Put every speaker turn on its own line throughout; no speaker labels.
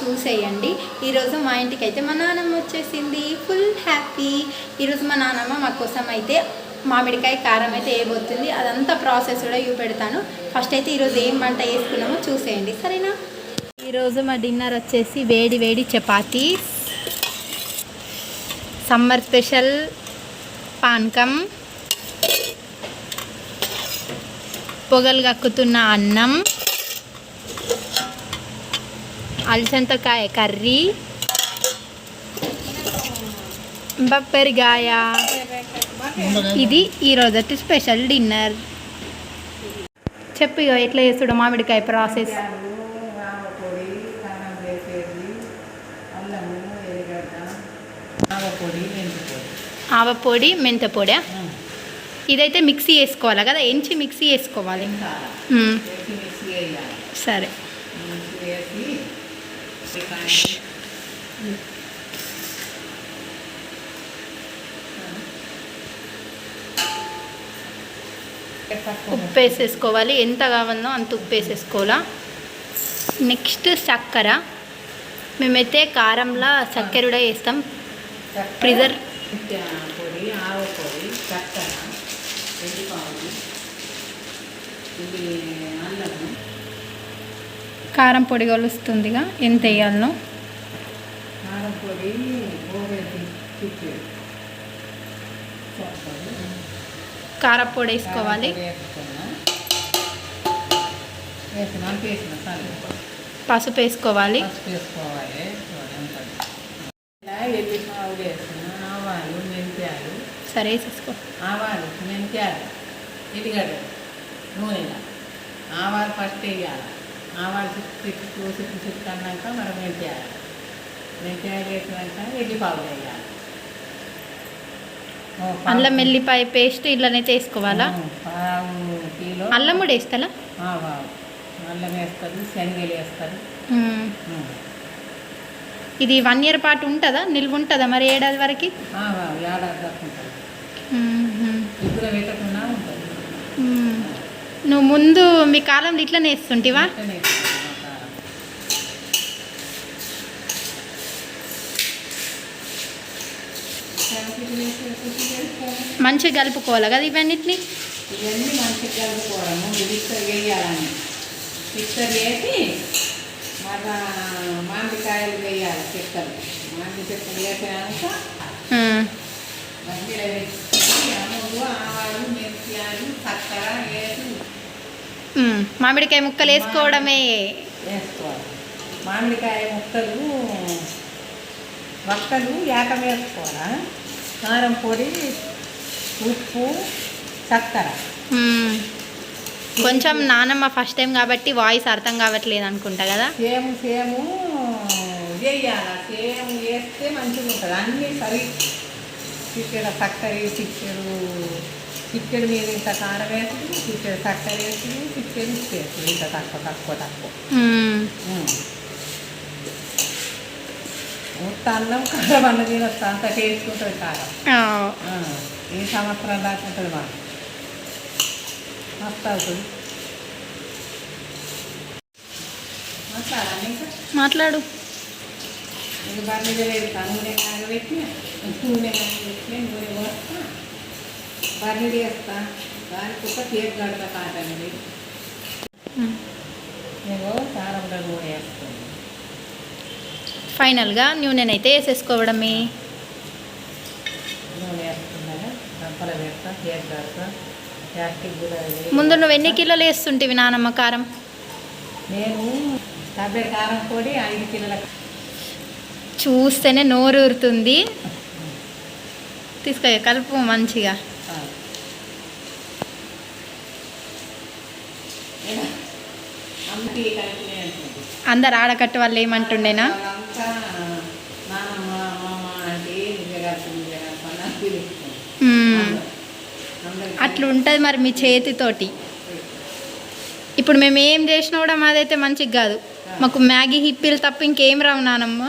చూసేయండి. ఈరోజు మా ఇంటికి అయితే మా నాన్నమ్మ వచ్చేసింది. ఫుల్ హ్యాపీ ఈరోజు మా నాన్నమ్మ మా కోసం అయితే మామిడికాయ కారం అయితే ఏబోతుంది అదంతా ప్రాసెస్ కూడా చూపెడతాను. ఫస్ట్ అయితే ఈరోజు ఏం వంట వేసుకున్నామో చూసేయండి. సరేనా? ఈరోజు మా డిన్నర్ వచ్చేసి వేడి వేడి చపాతీ సమ్మర్ స్పెషల్ పానకం. పొగలు కక్కుతున్న అన్నం. అలసంతకాయ కర్రీ. బప్పరిగాయ ఇది ఈరోజు స్పెషల్ డిన్నర్. చెప్పు ఎట్లా చేస్తుడు మామిడికాయ ప్రాసెస్.
ఆవపొడి మెంతిపొడి
ఇదైతే మిక్సీ వేసుకోవాలి కదా ఎంచి మిక్సీ వేసుకోవాలి. సరే
మిక్సీ వేసి ఉల్లిపాయలు, పసుపు
ఉప్పు వేసేసుకోవాలి ఎంత కావాలో అంత ఉప్పు వేసేసుకోవాలా నెక్స్ట్ చక్కెర. మేమైతే కారంలో చక్కెర కూడా వేస్తాం. ప్రిజర్
పొడి చక్కెర ఇది అల్లము.
కారం పొడి కలుస్తుందిగా. ఎంత వేయాలనో.
కారం పొడి గోరెది చిక్కుడు
కారం పొడి వేసుకోవాలి. పసుపు వేసుకోవాలి. సరే వేసేసుకో.
ఆవాలు మెంతాలు. ఎల్లిగడ్డ నూనెల ఆవాలు ఫస్ట్ వేయాలి. ఆవాలు చిక్కు చిక్కు చిక్కు చిక్కు అన్నాక మనం ఎల్లిపాయలు వేయాలి ఓ పావు-
అల్లం వెల్లిపాయ పేస్ట్ ఇళ్ళనైతే వేసుకోవాలా
పావు కిలో
అల్లం కూడా
ఆవాలు అల్లం వేస్తారు శనగలు వేస్తారు.
ఇది వన్ ఇయర్ పాటు ఉంటుందా? నిల్వ ఉంటుందా మరి ఏడాది వరకు?
ఏడాది దాకా ఉంటుంది. ఇప్పుడు పెట్టకుండా ఉంటుంది.
నువ్వు ముందు మీ కాలంలో ఇట్లనే వేస్తుంటివా
వేసి వేసుకోవాలి.
మంచిగా కలుపుకోవాలి కదా ఇవన్నిటిని
ఇవన్నీ మంచిగా కలుపుకోవడము మిక్సర్ వేయాలని మిక్సర్ వేసి మళ్ళా మామిడికాయలు వేయాలి చెక్కలు మామిడి చెక్కలు
మ్మ్.
మధ్యలో వేసి ఆవాలు చక్కెర.
మామిడికాయ ముక్కలు వేసుకోవడమే.
వేసుకోవాలి. మామిడికాయ ముక్కలు వక్కలు ఏకం వేసుకోవాలా? కారం పొడి ఉప్పు చక్కెర.
కొంచెం నానమ్మ ఫస్ట్ టైం కాబట్టి వాయిస్ అర్థం కావట్లేదు అనుకుంటా కదా.
సేము సేము వేయాలి? సేము వేస్తే మంచిగా ఉంటుంది అన్నీ సరి. చక్కెర చిక్కెడు చిక్కెడు మీద ఇంత కారం వేసుడు చిక్కెడు చక్కెర వేసుడు చిక్కెడు వేసుడు ఇంత తక్కువ తక్కువ తక్కువ. ఉత్త అన్నం కారం అన్న తినొస్తా అంత టేస్ట్ ఉంటుంది కారం. ఈ సంవత్సరం దాకా ఉంటుంది మాకు. మస్తు అవుతుంది
మాట్లాడు.
ఇది బండి లేదు నూనె కాగబెట్టి నూనె కాగబెట్టి నూనె పోస్తా. బర్రెలు వేస్తా దానికి ఒక కేక్ కడతా కాటండి
మ్మ్.
నేను కారంలో నూనె వేస్తాను.
ఫైనల్గా నూనెనైతే వేసేసుకోవడమే.
నూనె దంపలు పెడతా కేక్ కడతా. ప్లాస్టిక్ కూడా వేయి.
ముందు నువ్వు ఎన్ని కిలోలు వేస్తుంటివి నానమ్మ కారం?
నేను డెబ్బై కారం పొడి ఐదు కిలోల
చూస్తేనే నోరు ఊరుతుంది తీసుకో కలుపు మంచిగా
కారం. అమ్మకి కలిపి అంటుంది
అందరు ఆడకట్టు వాళ్ళు ఏమంటుండేనా. అట్లా ఉంటుంది మరి మీ చేతితోటి. ఇప్పుడు మేము ఏం చేసినా కూడా మాదైతే మంచిగా కాదు. మాకు మ్యాగీ హిప్పిలు తప్ప ఇంకేం రావు నానమ్మ.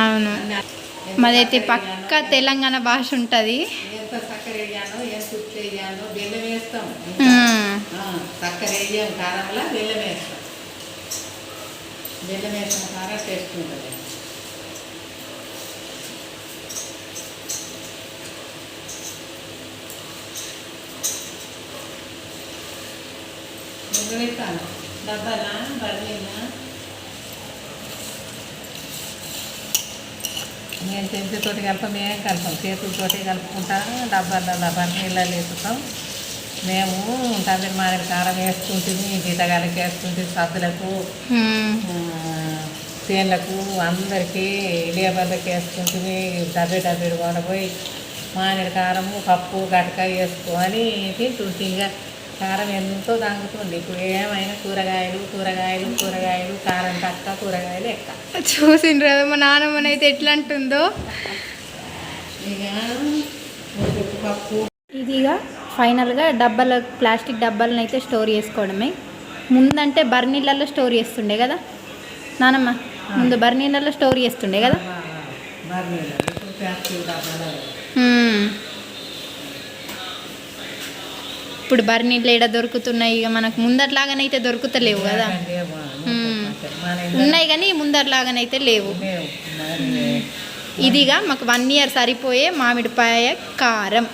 అవును. మాదైతే పక్క తెలంగాణ భాష ఉంటుంది.
ఎంత చక్కెర వేయాలో ఎంత ఉప్పు వేయాలో బెల్లం వేస్తాం
మ్మ్.
ఆ, చక్కెర వేయం కారంలో బెల్లం వేస్తాం బెల్లం వేసిన కారం టేస్ట్ ఉంటుంది నువ్వు పెట్టాను డబ్బాలా బర్నీనా నేను చెంచుతోటి కలప మేమే కలపం చేతులతోటి కలుపుకుంటా డబ్బాలలో బర్నీళ్ళలో వేసుకుంటాం. మేము తమిళ మాదిరి కారం వేసుకుంటుంది జీతగాలకి వేసుకుంటుంది సద్దులకు
హ్మ్.
తేన్లకు అందరికీ లేబర్లకి వేసుకుంటుంది. డబ్బే డబ్బేడు కొనపోయి మామిడి కారము పప్పు గటక వేసుకొని తింటుంది ఇంకా కారం ఎంతో తాగుతుంది ఇప్పుడు ఏమైనా కూరగాయలు కూరగాయలు కూరగాయలు కారం తక్కువ కూరగాయలు ఎక్క
చూసిండ్రు కదా మా నాన్నమ్మనైతే ఎట్లా అంటుందో ఇదిగా ఫైనల్గా డబ్బాల ప్లాస్టిక్ డబ్బాలను అయితే స్టోర్ చేసుకోవడమే. ముందంటే బర్నీళ్ళల్లో స్టోర్ చేస్తుండే కదా. నానమ్మ ముందు బర్నీళ్ళల్లో స్టోర్ చేస్తుండే కదా.
ఇప్పుడు
బర్నీళ్ళు ఏడ దొరుకుతున్నాయి ఇక మనకు ముందట్లాగానైతే దొరుకుతలేవు కదా ఉన్నాయి కానీ ముందట్లాగానైతే లేవు ఇదిగా మాకు వన్ ఇయర్ సరిపోయే మామిడిపాయ కారం.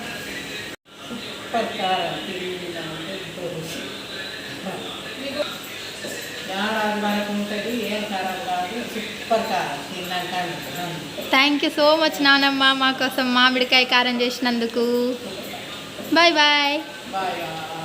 థ్యాంక్ యూ సో మచ్ నానమ్మ మా కోసం మామిడికాయ కారం చేసినందుకు బాయ్ బాయ్
Bye.